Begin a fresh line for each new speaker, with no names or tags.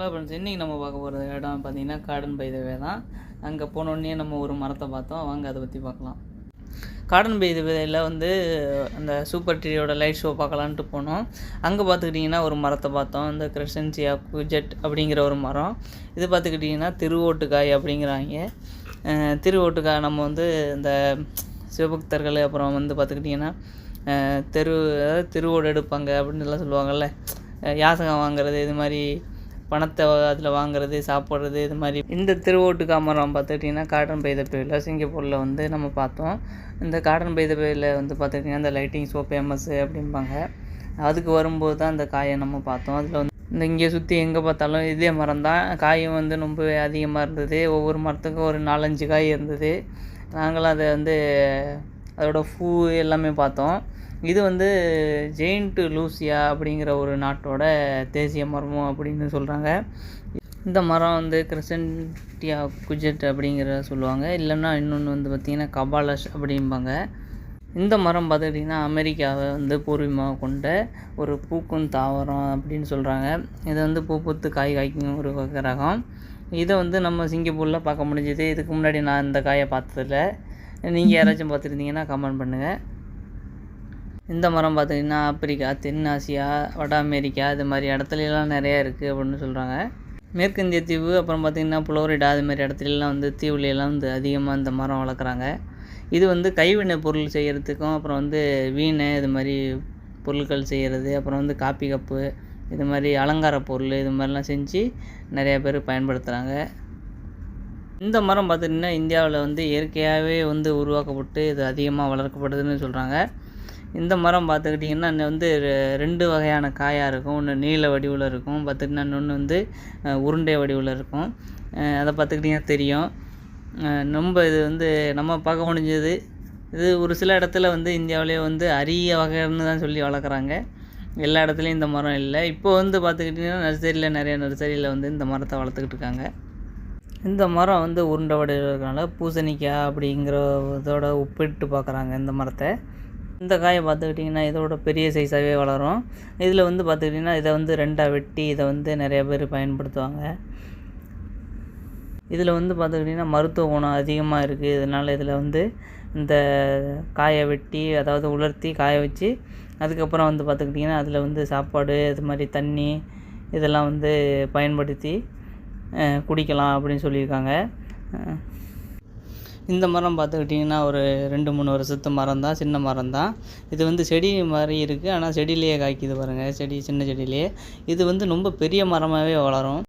Hello friends இன்றைக்கி நம்ம பார்க்க போகிற இடம் பார்த்தீங்கன்னா கார்டன் பை தான். அங்கே போனோடனே நம்ம ஒரு மரத்தை பார்த்தோம். வாங்க அதை பற்றி பார்க்கலாம். கார்டன் பை வந்து அந்த சூப்பர் ட்ரீயோட லைட் ஷோ பார்க்கலான்ட்டு போனோம். அங்கே பார்த்துக்கிட்டிங்கன்னா ஒரு மரத்தை பார்த்தோம். இந்த கிறிஸ்டன்சியா குஜெட் அப்படிங்கிற ஒரு மரம். இது பார்த்துக்கிட்டிங்கன்னா திருவோட்டுக்காய் அப்படிங்கிறாங்க. திருவோட்டுக்காய் நம்ம வந்து இந்த சிவபக்தர்கள் அப்புறம் வந்து பார்த்துக்கிட்டிங்கன்னா தெரு அதாவது திருவோடு எடுப்பாங்க அப்படின்னு எல்லாம் சொல்லுவாங்கள்ல யாசகம் வாங்குறது இது மாதிரி பணத்தை அதில் வாங்குறது சாப்பிட்றது இது மாதிரி இந்த திருவோட்டு காமரம் பார்த்துக்கிட்டிங்கன்னா காட்டன் பைத பேரில் சிங்கப்பூரில் வந்து நம்ம பார்த்தோம். இந்த காட்டன் பைத பேரில் வந்து பார்த்துக்கிட்டிங்கன்னா இந்த லைட்டிங் ஷோ ஃபேமஸ்ஸு அப்படிம்பாங்க. அதுக்கு வரும்போது தான் அந்த காயை நம்ம பார்த்தோம். அதில் வந்து இந்த இங்கே சுற்றி எங்கே பார்த்தாலும் இதே மரம் தான். காயும் வந்து ரொம்ப அதிகமாக இருந்தது. ஒவ்வொரு மரத்துக்கும் ஒரு நாலஞ்சு காய் இருந்தது. நாங்களும் அதை வந்து அதோட பூ எல்லாமே பார்த்தோம். இது வந்து ஜெயின்ட்டு லூசியா அப்படிங்கிற ஒரு நாட்டோட தேசிய மரமும் அப்படின்னு சொல்கிறாங்க இந்த மரம் வந்து கிறிசன்டியா குஜெட் அப்படிங்கிற சொல்லுவாங்க. இல்லைன்னா இன்னொன்று வந்து பார்த்திங்கன்னா கபாலஷ் அப்படிம்பாங்க. இந்த மரம் பார்த்துக்கிட்டிங்கன்னா அமெரிக்காவை வந்து பூர்வீகமாக கொண்ட ஒரு பூக்கும் தாவரம் அப்படின்னு சொல்கிறாங்க இது வந்து பூ பூத்து காய் காய்க்கும் ஒரு வகை ரகம். இதை வந்து நம்ம சிங்கப்பூரில் பார்க்க முடிஞ்சது. இதுக்கு முன்னாடி நான் இந்த காயை பார்த்ததில்ல. நீங்கள் யாராச்சும் பார்த்துருந்தீங்கன்னா கமெண்ட் பண்ணுங்கள் இந்த மரம் பார்த்திங்கன்னா ஆப்பிரிக்கா தென் ஆசியா வட அமெரிக்கா இது மாதிரி இடத்துலலாம் நிறையா இருக்குது அப்படின்னு சொல்கிறாங்க மேற்கிந்திய தீவு அப்புறம் பார்த்திங்கன்னா புளோரிடா அது மாதிரி இடத்துலலாம் வந்து தீவுலையெல்லாம் வந்து அதிகமாக இந்த மரம் வளர்க்குறாங்க. இது வந்து கைவினை பொருள் செய்கிறதுக்கும் அப்புறம் வந்து வீணை இது மாதிரி பொருட்கள் செய்கிறது அப்புறம் வந்து காப்பி கப்பு இது மாதிரி அலங்கார பொருள் இது மாதிரிலாம் செஞ்சு நிறையா பேர் பயன்படுத்துகிறாங்க இந்த மரம் பார்த்திங்கன்னா இந்தியாவில் வந்து இயற்கையாகவே வந்து உருவாக்கப்பட்டு இது அதிகமாக வளர்க்கப்படுதுன்னு சொல்கிறாங்க இந்த மரம் பார்த்துக்கிட்டிங்கன்னா இன்னும் வந்து ரெ- ரெண்டு வகையான காயாக இருக்கும். ஒன்று நீல வடிவில் இருக்கும். பார்த்துக்கிட்டிங்கன்னா இன்னொன்று வந்து உருண்டை வடிவில் இருக்கும். அதை பார்த்துக்கிட்டிங்கன்னா தெரியும். ரொம்ப இது வந்து நம்ம பார்க்க முடிஞ்சது இது ஒரு சில இடத்துல வந்து இந்தியாவிலே வந்து அரிய வகைன்னு தான் சொல்லி வளர்க்குறாங்க. எல்லா இடத்துலையும் இந்த மரம் இல்லை. இப்போ வந்து பார்த்துக்கிட்டிங்கன்னா நர்சரியில் நிறைய நர்சரியில் வந்து இந்த மரத்தை வளர்த்துக்கிட்டு இருக்காங்க. இந்த மரம் வந்து உருண்டை வடிவில் இருக்கனால பூசணிக்காய் அப்படிங்கிற இதோட ஒப்பிட்டு பார்க்குறாங்க இந்த மரத்தை. இந்த காயை பார்த்துக்கிட்டிங்கன்னா இதோட பெரிய சைஸாகவே வளரும். இதில் வந்து பார்த்துக்கிட்டிங்கன்னா இதை வந்து ரெண்டாக வெட்டி இதை வந்து நிறைய பேர் பயன்படுத்துவாங்க. இதில் வந்து பார்த்துக்கிட்டிங்கன்னா மருத்துவ குணம் அதிகமாக இருக்குது இதனால் இதில் வந்து இந்த காயை வெட்டி அதாவது உலர்த்தி காய வச்சு அதுக்கப்புறம் வந்து பார்த்துக்கிட்டிங்கன்னா அதில் வந்து சாப்பாடு இது மாதிரி தண்ணி இதெல்லாம் வந்து பயன்படுத்தி குடிக்கலாம் அப்படின்னு சொல்லியிருக்காங்க. இந்த மரம் பார்த்துக்கிட்டிங்கன்னா ஒரு ரெண்டு மூணு வருஷத்து மரம் தான் சின்ன மரம் தான். இது வந்து செடி மாதிரி இருக்குது ஆனால் செடியிலேயே காய்க்குது பாருங்கள் செடி சின்ன செடியிலேயே. இது வந்து ரொம்ப பெரிய மரமாகவே வளரும்.